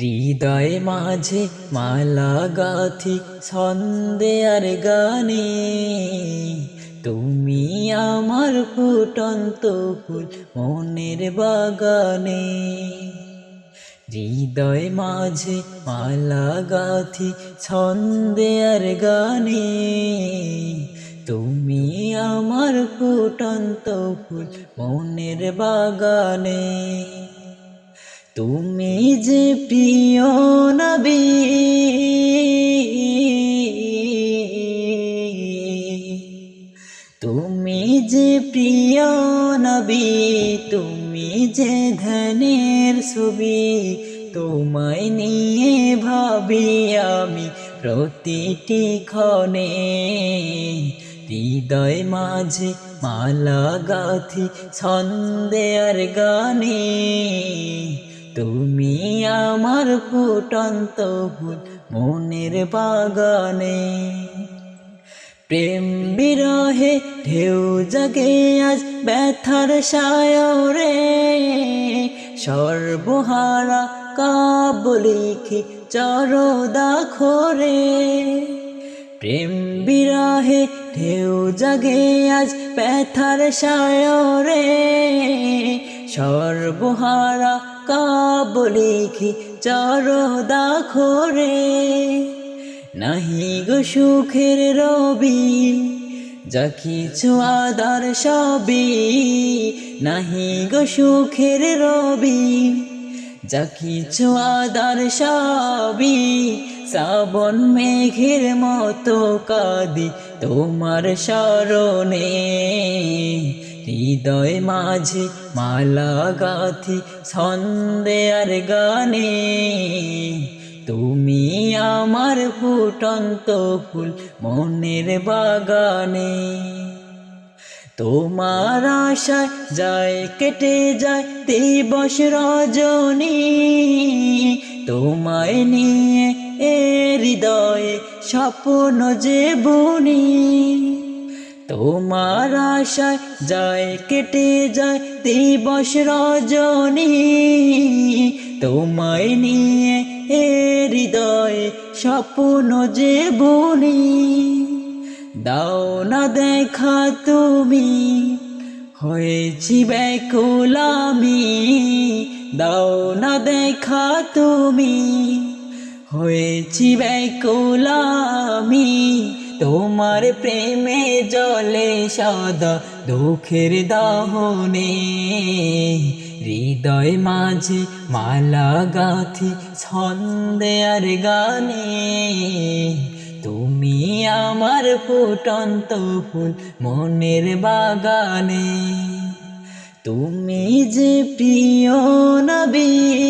হৃদয় মাঝে মালা গাথি, ছন্দে আর গানে। তুমি আমার ফুটন্ত ফুল মনের বাগানে। হৃদয় মাঝে মালা গাথি, ছন্দে আর গানে। তুমি আমার ফুটন্ত ফুল মনের বাগানে। তুমি যে প্রিয় নবী, তুমি যে প্রিয় নবী, তুমি যে ধনের ছবি, তোমায় নিয়ে ভাবি আমি প্রতিটি ক্ষণে। হৃদয় মাঝে মালা গাথি, ছন্দে আর গানে। তুমি আমার ফুটন্ত ফুল মনের বাগানে। প্রেম বিরহে ঢেউ জাগে আজ ব্যথার সায়রে। সর্বহারা কাব লিখি চরদা খোরে প্রেম বিরহে ঢেউ জাগে আজ ব্যথার সায়রে। সর্বহারা কাব লিখি খোরে নাহি গো সুখের রবি, যা কিছু আদার সবই। নাহি গো সুখের রবি, যা কিছু আদার সবই। শ্রাবণ মেঘের মতো কাদি তোমার স্মরণে হৃদয় মাঝে মালা গাথি ছন্দে আর গানে। তুমি আমার ফুটন্ত ফুল মনের বাগানে। তোমার আশায় যায়, কেটে যায় দিবস রজনী। তোমায় নিয়ে এ হৃদয়ে স্বপ্ন যে বুনি। তোমার আশায় যায়, কেটে যায় দিবস রজনী। তোমায় নিয়ে এ হৃদয়ে স্বপ্ন যে বুনি। দাও না দেখা তুমি, হয়েছি ব্যাকুল আমি। দাও না দেখা তুমি, হয়েছি ব্যাকুল আমি। তোমার প্রেমে জলে সদা দুঃখের দহনে। হৃদয় মাঝে মালা গাথি, ছন্দে আর গানে। তুমি আমার ফুটন্ত ফুল মনের বাগানে। তুমি যে প্রিয় নবী